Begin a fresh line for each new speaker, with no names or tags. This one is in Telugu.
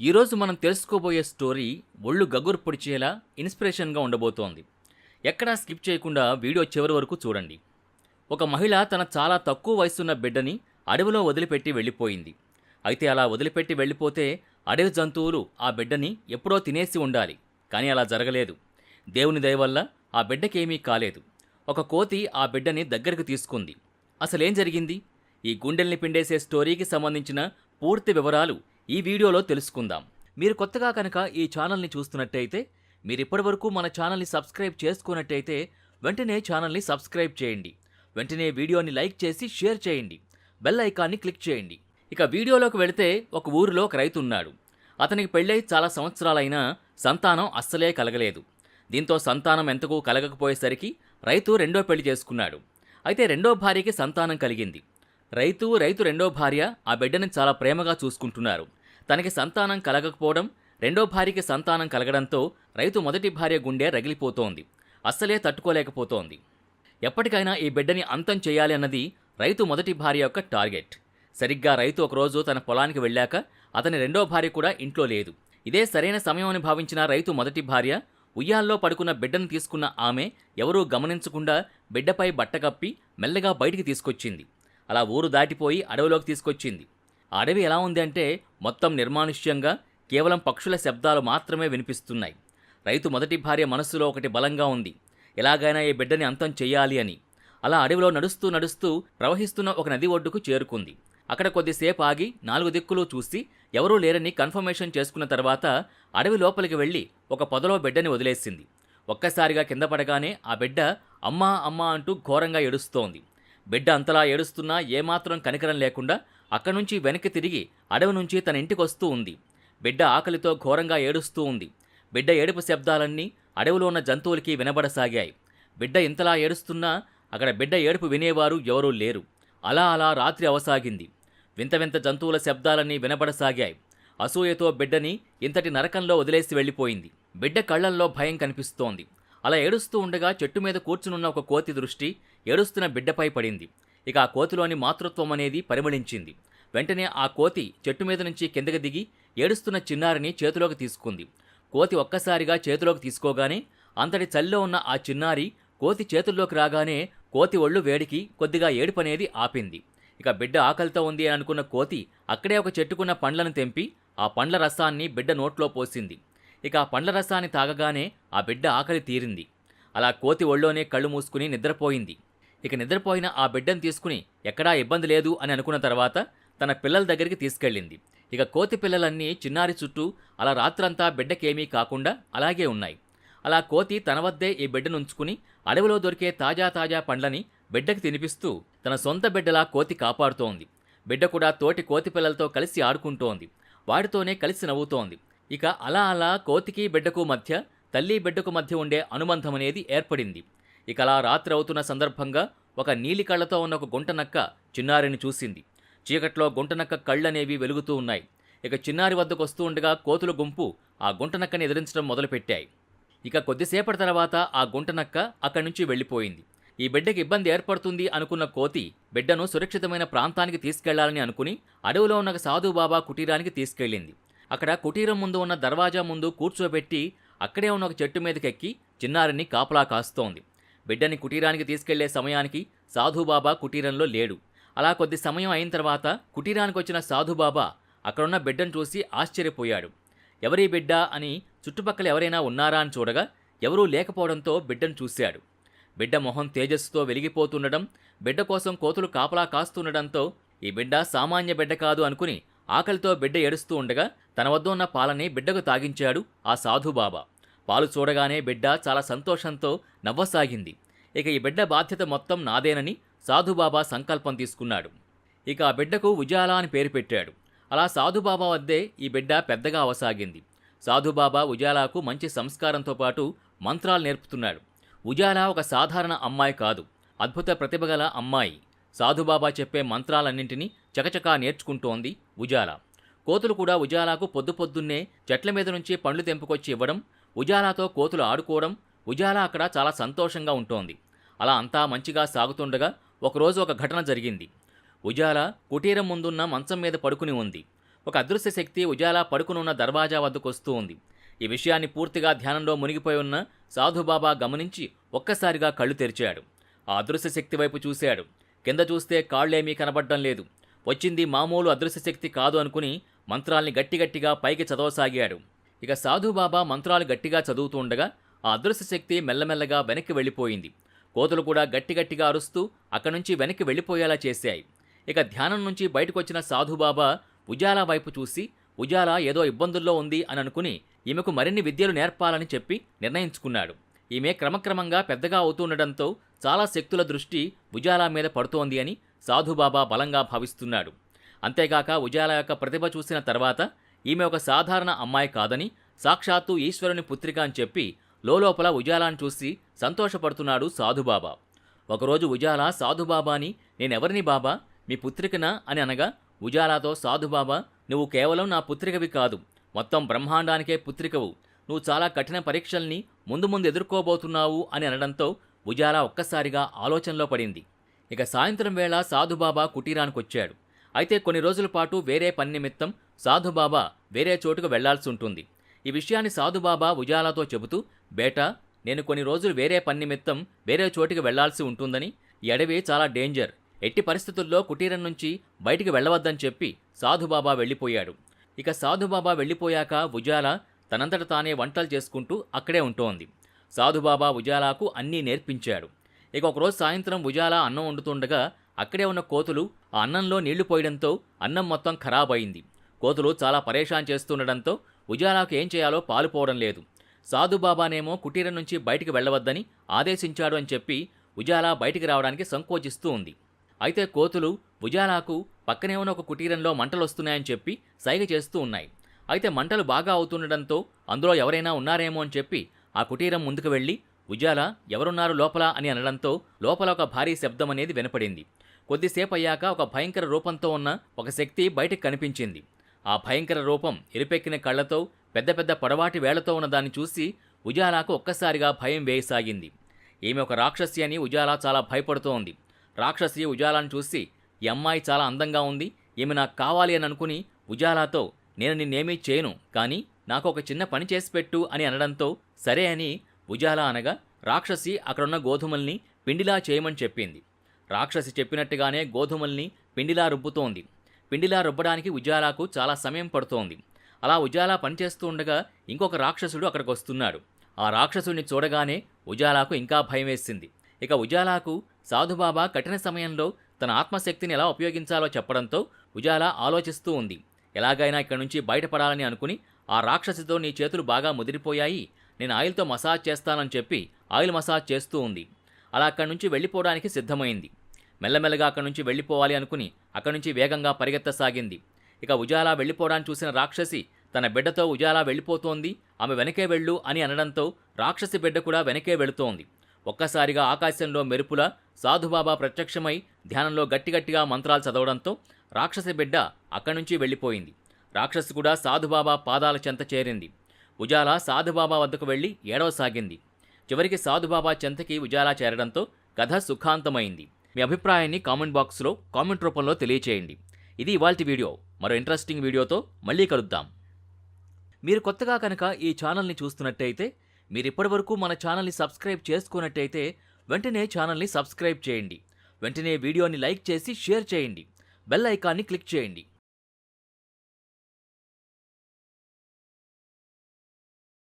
ఈరోజు మనం తెలుసుకోబోయే స్టోరీ ఒళ్ళు గగురు పొడిచేలా ఇన్స్పిరేషన్గా ఉండబోతోంది. ఎక్కడా స్కిప్ చేయకుండా వీడియో చివరి వరకు చూడండి. ఒక మహిళ తన చాలా తక్కువ వయసున్న బిడ్డని అడవిలో వదిలిపెట్టి వెళ్ళిపోయింది. అయితే అలా వదిలిపెట్టి వెళ్ళిపోతే అడవి జంతువులు ఆ బిడ్డని ఎప్పుడో తినేసి ఉండాలి కానీ అలా జరగలేదు. దేవుని దయ వల్ల ఆ బిడ్డకేమీ కాలేదు. ఒక కోతి ఆ బిడ్డని దగ్గరకు తీసుకుంది. అసలేం జరిగింది? ఈ గుండెల్ని పిండేసే స్టోరీకి సంబంధించిన పూర్తి వివరాలు ఈ వీడియోలో తెలుసుకుందాం. మీరు కొత్తగా కనుక ఈ ఛానల్ని చూస్తున్నట్టయితే మీరు ఇప్పటివరకు మన ఛానల్ని సబ్స్క్రైబ్ చేసుకున్నట్టయితే వెంటనే ఛానల్ని సబ్స్క్రైబ్ చేయండి. వెంటనే వీడియోని లైక్ చేసి షేర్ చేయండి. బెల్ ఐకాన్ని క్లిక్ చేయండి. ఇక వీడియోలోకి వెళితే ఒక ఊరిలో ఒక రైతు ఉన్నాడు. అతనికి పెళ్ళై చాలా సంవత్సరాలైనా సంతానం అస్సలే కలగలేదు. దీంతో సంతానం ఎంతకు కలగకపోయేసరికి రైతు రెండో పెళ్ళి చేసుకున్నాడు. అయితే రెండో భార్యకి సంతానం కలిగింది. రైతు రైతు రెండో భార్య ఆ బిడ్డని చాలా ప్రేమగా చూసుకుంటున్నారు. తనకి సంతానం కలగకపోవడం రెండో భార్యకి సంతానం కలగడంతో రైతు మొదటి భార్య గుండె రగిలిపోతోంది. అస్సలే తట్టుకోలేకపోతోంది. ఎప్పటికైనా ఈ బిడ్డని అంతం చేయాలి అన్నది రైతు మొదటి భార్య యొక్క టార్గెట్. సరిగ్గా రైతు ఒకరోజు తన పొలానికి వెళ్ళాక అతని రెండో భార్య కూడా ఇంట్లో లేదు. ఇదే సరైన సమయం అని భావించిన రైతు మొదటి భార్య ఉయ్యాల్లో పడుకున్న బిడ్డను తీసుకున్న ఆమె ఎవరూ గమనించకుండా బిడ్డపై బట్టకప్పి మెల్లగా బయటికి తీసుకొచ్చింది. అలా ఊరు దాటిపోయి అడవిలోకి తీసుకొచ్చింది. ఆ అడవి ఎలా ఉంది అంటే మొత్తం నిర్మానుష్యంగా కేవలం పక్షుల శబ్దాలు మాత్రమే వినిపిస్తున్నాయి. రైతు మొదటి భార్య మనస్సులో ఒకటి బలంగా ఉంది. ఎలాగైనా ఈ బిడ్డని అంతం చేయాలి అని. అలా అడవిలో నడుస్తూ నడుస్తూ ప్రవహిస్తున్న ఒక నది ఒడ్డుకు చేరుకుంది. అక్కడ కొద్దిసేపు ఆగి నాలుగు దిక్కులు చూసి ఎవరూ లేరని కన్ఫర్మేషన్ చేసుకున్న తర్వాత అడవి లోపలికి వెళ్ళి ఒక పొదలో బిడ్డని వదిలేసింది. ఒక్కసారిగా కింద పడగానే ఆ బిడ్డ అమ్మా అమ్మా అంటూ ఘోరంగా ఏడుస్తోంది. బిడ్డ అంతలా ఏడుస్తున్నా ఏమాత్రం కనికరం లేకుండా అక్కడి నుంచి వెనక్కి తిరిగి అడవి నుంచి తన ఇంటికి వస్తూ ఉంది. బిడ్డ ఆకలితో ఘోరంగా ఏడుస్తూ ఉంది. బిడ్డ ఏడుపు శబ్దాలన్నీ అడవిలో ఉన్న జంతువులకి వినబడసాగాయి. బిడ్డ ఇంతలా ఏడుస్తున్నా అక్కడ బిడ్డ ఏడుపు వినేవారు ఎవరూ లేరు. అలా అలా రాత్రి అవసాగింది. వింత వింత జంతువుల శబ్దాలన్నీ వినబడసాగాయి. అసూయతో బిడ్డని ఇంతటి నరకంలో వదిలేసి వెళ్ళిపోయింది. బిడ్డ కళ్ళల్లో భయం కనిపిస్తోంది. అలా ఏడుస్తూ ఉండగా చెట్టు మీద కూర్చునున్న ఒక కోతి దృష్టి ఏడుస్తున్న బిడ్డపై పడింది. ఇక ఆ కోతిలోని మాతృత్వం అనేది పరిమళించింది. వెంటనే ఆ కోతి చెట్టు మీద నుంచి కిందకి దిగి ఏడుస్తున్న చిన్నారిని చేతిలోకి తీసుకుంది. కోతి ఒక్కసారిగా చేతిలోకి తీసుకోగానే అంతటి చలిలో ఉన్న ఆ చిన్నారి కోతి చేతుల్లోకి రాగానే కోతి ఒళ్ళు వేడికి కొద్దిగా ఏడుపనేది ఆపింది. ఇక బిడ్డ ఆకలితో ఉంది అని అనుకున్న కోతి అక్కడే ఒక చెట్టుకున్న పండ్లను తెంపి ఆ పండ్ల రసాన్ని బిడ్డ నోట్లో పోసింది. ఇక ఆ పండ్ల రసాన్ని తాగగానే ఆ బిడ్డ ఆకలి తీరింది. అలా కోతి ఒళ్ళోనే కళ్ళు మూసుకుని నిద్రపోయింది. ఇక నిద్రపోయిన ఆ బిడ్డను తీసుకుని ఎక్కడా ఇబ్బంది లేదు అని అనుకున్న తర్వాత తన పిల్లల దగ్గరికి తీసుకెళ్ళింది. ఇక కోతి పిల్లలన్నీ చిన్నారి చుట్టూ అలా రాత్రంతా బిడ్డకేమీ కాకుండా అలాగే ఉన్నాయి. అలా కోతి తన వద్దే ఈ బిడ్డను ఉంచుకుని అడవిలో దొరికే తాజా తాజా పండ్లని బిడ్డకి తినిపిస్తూ తన సొంత బిడ్డలా కోతి కాపాడుతోంది. బిడ్డ కూడా తోటి కోతి పిల్లలతో కలిసి ఆడుకుంటోంది. వాటితోనే కలిసి నవ్వుతోంది. ఇక అలా అలా కోతికి బిడ్డకు మధ్య తల్లి బిడ్డకు మధ్య ఉండే అనుబంధం అనేది ఏర్పడింది. ఇక అలా రాత్రి అవుతున్న సందర్భంగా ఒక నీలి కళ్ళతో ఉన్న ఒక గుంటనక్క చిన్నారిని చూసింది. చీకట్లో గుంటనక్క కళ్ళనేవి వెలుగుతూ ఉన్నాయి. ఇక చిన్నారి వద్దకు వస్తూ ఉండగా కోతుల గుంపు ఆ గుంటనక్కని ఎదిరించడం మొదలుపెట్టాయి. ఇక కొద్దిసేపటి తర్వాత ఆ గుంటనక్క అక్కడి నుంచి వెళ్ళిపోయింది. ఈ బిడ్డకి ఇబ్బంది ఏర్పడుతుంది అనుకున్న కోతి బిడ్డను సురక్షితమైన ప్రాంతానికి తీసుకెళ్ళాలని అనుకుని అడవిలో ఉన్న ఒక సాధుబాబా కుటీరానికి తీసుకెళ్ళింది. అక్కడ కుటీరం ముందు ఉన్న దర్వాజా ముందు కూర్చోబెట్టి అక్కడే ఉన్న ఒక చెట్టు మీదకెక్కి చిన్నారిని కాపలా కాస్తోంది. బిడ్డని కుటీరానికి తీసుకెళ్ళే సమయానికి సాధుబాబా కుటీరంలో లేడు. అలా కొద్ది సమయం అయిన తర్వాత కుటీరానికి వచ్చిన సాధుబాబా అక్కడున్న బిడ్డను చూసి ఆశ్చర్యపోయాడు. ఎవరీ బిడ్డ అని చుట్టుపక్కల ఎవరైనా ఉన్నారా అని చూడగా ఎవరూ లేకపోవడంతో బిడ్డను చూశాడు. బిడ్డ మొహం తేజస్సుతో వెలిగిపోతుండడం బిడ్డ కోసం కోతులు కాపలా కాస్తుండడంతో ఈ బిడ్డ సామాన్య బిడ్డ కాదు అనుకుని ఆకలితో బిడ్డ ఏడుస్తూ ఉండగా తన వద్ద ఉన్న పాలని బిడ్డకు తాగించాడు ఆ సాధుబాబా. పాలు చూడగానే బిడ్డ చాలా సంతోషంతో నవ్వసాగింది. ఇక ఈ బిడ్డ బాధ్యత మొత్తం నాదేనని సాధుబాబా సంకల్పం తీసుకున్నాడు. ఇక ఆ బిడ్డకు ఉజాలా అని పేరు పెట్టాడు. అలా సాధుబాబా వద్దే ఈ బిడ్డ పెద్దగా అవసాగింది. సాధుబాబా ఉజాలాకు మంచి సంస్కారంతో పాటు మంత్రాలు నేర్పుతున్నాడు. ఉజాలా ఒక సాధారణ అమ్మాయి కాదు. అద్భుత ప్రతిభగల అమ్మాయి. సాధుబాబా చెప్పే మంత్రాలన్నింటినీ చకచకా నేర్చుకుంటోంది ఉజాలా. కోతులు కూడా ఉజాలాకు పొద్దు పొద్దున్నే చెట్ల మీద నుంచి పండ్లు తెంపుకొచ్చి ఇవ్వడం ఉజాలాతో కోతులు ఆడుకోవడం ఉజాలా అక్కడ చాలా సంతోషంగా ఉంటోంది. అలా అంతా మంచిగా సాగుతుండగా ఒకరోజు ఒక ఘటన జరిగింది. ఉజాల కుటీరం ముందున్న మంచం మీద పడుకుని ఉంది. ఒక అదృశ్య శక్తి ఉజాలా పడుకునున్న దర్వాజా వద్దకు వస్తూ ఉంది. ఈ విషయాన్ని పూర్తిగా ధ్యానంలో మునిగిపోయి ఉన్న సాధుబాబా గమనించి ఒక్కసారిగా కళ్ళు తెరిచాడు. ఆ అదృశ్య శక్తి వైపు చూశాడు. కింద చూస్తే కాళ్ళేమీ కనబడడం లేదు. వచ్చింది మామూలు అదృశ్య శక్తి కాదు అనుకుని మంత్రాల్ని గట్టిగట్టిగా పైకి చదవసాగాడు. ఇక సాధుబాబా మంత్రాలు గట్టిగా చదువుతుండగా ఆ అదృశ్య శక్తి మెల్లమెల్లగా వెనక్కి వెళ్ళిపోయింది. కోతులు కూడా గట్టిగట్టిగా అరుస్తూ అక్కడి నుంచి వెనక్కి వెళ్ళిపోయేలా చేశాయి. ఇక ధ్యానం నుంచి బయటకొచ్చిన సాధుబాబా ఉజాలా వైపు చూసి ఉజాలా ఏదో ఇబ్బందుల్లో ఉంది అని అనుకుని ఈమెకు మరిన్ని విద్యలు నేర్పాలని చెప్పి నిర్ణయించుకున్నాడు. ఈమె క్రమక్రమంగా పెద్దగా అవుతుండడంతో చాలా శక్తుల దృష్టి ఉజాలా మీద పడుతోంది అని సాధుబాబా బలంగా భావిస్తున్నాడు. అంతేగాక ఉజాలా యొక్క ప్రతిభ చూసిన తర్వాత ఈమె ఒక సాధారణ అమ్మాయి కాదని సాక్షాత్తు ఈశ్వరుని పుత్రిక అని చెప్పి లోలోపల ఉజాలాను చూసి సంతోషపడుతున్నాడు సాధుబాబా. ఒకరోజు ఉజాలా సాధుబాబాని నేనెవరిని బాబా? మీ పుత్రికనా? అని అనగా ఉజాలాతో సాధుబాబా నువ్వు కేవలం నా పుత్రికవి కాదు. మొత్తం బ్రహ్మాండానికే పుత్రికవు. నువ్వు చాలా కఠిన పరీక్షల్ని ముందు ముందు ఎదుర్కోబోతున్నావు అని అనడంతో ఉజాలా ఒక్కసారిగా ఆలోచనలో పడింది. ఇక సాయంత్రం వేళ సాధుబాబా కుటీరానికొచ్చాడు. అయితే కొన్ని రోజుల పాటు వేరే పని నిమిత్తం సాధుబాబా వేరే చోటుకు వెళ్ళాల్సి ఉంటుంది. ఈ విషయాన్ని సాధుబాబా ఉజాలాతో చెబుతూ బేటా నేను కొన్ని రోజులు వేరే పని నిమిత్తం వేరే చోటికి వెళ్ళాల్సి ఉంటుందని ఎడవి చాలా డేంజర్. ఎట్టి పరిస్థితుల్లో కుటీరం నుంచి బయటికి వెళ్ళవద్దని చెప్పి సాధుబాబా వెళ్ళిపోయాడు. ఇక సాధుబాబా వెళ్ళిపోయాక ఉజాల తనంతట తానే వంటలు చేసుకుంటూ అక్కడే ఉంటోంది. సాధుబాబా ఉజాలాకు అన్నీ నేర్పించాడు. ఇక ఒకరోజు సాయంత్రం ఉజాల అన్నం వండుతుండగా అక్కడే ఉన్న కోతులు ఆ అన్నంలో నీళ్ళు పోయడంతో అన్నం మొత్తం ఖరాబ్ అయింది కోతులు చాలా పరేషాన్ చేస్తుండడంతో ఉజాలాకు ఏం చేయాలో పాలుపోవడం లేదు. సాధుబాబానేమో కుటీరం నుంచి బయటికి వెళ్ళవద్దని ఆదేశించాడు అని చెప్పి ఉజాలా బయటికి రావడానికి సంకోచిస్తూ ఉంది. అయితే కోతులు ఉజాలాకు పక్కనే ఉన్న ఒక కుటీరంలో మంటలు వస్తున్నాయని చెప్పి సైగ చేస్తూ ఉన్నాయి. అయితే మంటలు బాగా అవుతుండడంతో అందులో ఎవరైనా ఉన్నారేమో అని చెప్పి ఆ కుటీరం ముందుకు వెళ్ళి ఉజాల ఎవరున్నారు లోపల అని అనడంతో లోపల ఒక భారీ శబ్దం అనేది వినపడింది. కొద్దిసేపు అయ్యాక ఒక భయంకర రూపంతో ఉన్న ఒక శక్తి బయటకు కనిపించింది. ఆ భయంకర రూపం ఎరిపెక్కిన కళ్ళతో పెద్ద పెద్ద పొడవాటి వేళ్ళతో ఉన్న దాన్ని చూసి ఉజాలాకు ఒక్కసారిగా భయం వేయసాగింది. ఈమె ఒక రాక్షసి అని ఉజాలా చాలా భయపడుతోంది. రాక్షసి ఉజాలాను చూసి ఈ అమ్మాయి చాలా అందంగా ఉంది. ఈమె నాకు కావాలి అని అనుకుని ఉజాలాతో నేను నిన్నేమీ చేయను. కానీ నాకు ఒక చిన్న పని చేసి పెట్టు అని అనడంతో సరే అని ఉజాలా అనగా రాక్షసి అక్కడున్న గోధుమల్ని పిండిలా చేయమని చెప్పింది. రాక్షసి చెప్పినట్టుగానే గోధుమల్ని పిండిలా రుబ్బుతోంది. పిండిలా రుబ్బడానికి ఉజాలాకు చాలా సమయం పడుతోంది. అలా ఉజాలా పనిచేస్తూ ఉండగా ఇంకొక రాక్షసుడు అక్కడికి వస్తున్నాడు ఆ రాక్షసుడిని చూడగానే ఉజాలాకు ఇంకా భయం వేసింది ఇక ఉజాలాకు సాధుబాబా కఠిన సమయంలో తన ఆత్మశక్తిని ఎలా ఉపయోగించాలో చెప్పడంతో ఉజాలా ఆలోచిస్తూ ఉంది. ఎలాగైనా ఇక్కడి నుంచి బయటపడాలని అనుకుని ఆ రాక్షసితో నీ చేతులు బాగా ముదిరిపోయాయి. నేను ఆయిల్తో మసాజ్ చేస్తానని చెప్పి ఆయిల్ మసాజ్ చేస్తూ ఉంది. అలా అక్కడి నుంచి వెళ్ళిపోవడానికి సిద్ధమైంది. మెల్లమెల్లగా అక్కడి నుంచి వెళ్ళిపోవాలి అనుకుని అక్కడి నుంచి వేగంగా పరిగెత్తసాగింది. ఇక ఉజాలా వెళ్ళిపోవడానికి చూసిన రాక్షసి తన బిడ్డతో ఉజాలా వెళ్ళిపోతోంది ఆమె వెనకే వెళ్ళు అని అనడంతో రాక్షసి బిడ్డ కూడా వెనకే వెళుతోంది. ఒక్కసారిగా ఆకాశంలో మెరుపుల సాధుబాబా ప్రత్యక్షమై ధ్యానంలో గట్టిగట్టిగా మంత్రాలు చదవడంతో రాక్షసి బిడ్డ అక్కడి నుంచి వెళ్ళిపోయింది. రాక్షసి కూడా సాధుబాబా పాదాల చెంత చేరింది. ఉజాలా సాధుబాబా వద్దకు వెళ్ళి ఏడవసాగింది చివరికి సాధుబాబా చెంతకి ఉజాలా చేరడంతో కథ సుఖాంతమైంది. మీ అభిప్రాయాన్ని కామెంట్ బాక్స్లో కామెంట్ రూపంలో తెలియచేయండి. ఇది ఇవాల్టి వీడియో. మరో ఇంట్రెస్టింగ్ వీడియోతో మళ్ళీ కలుద్దాం. మీరు కొత్తగా కనుక ఈ ఛానల్ని చూస్తున్నట్టయితే మీరు ఇప్పటివరకు మన ఛానల్ని సబ్స్క్రైబ్ చేసుకున్నట్టయితే వెంటనే ఛానల్ని సబ్స్క్రైబ్ చేయండి. వెంటనే వీడియోని లైక్ చేసి షేర్ చేయండి. బెల్ ఐకాన్ని క్లిక్ చేయండి.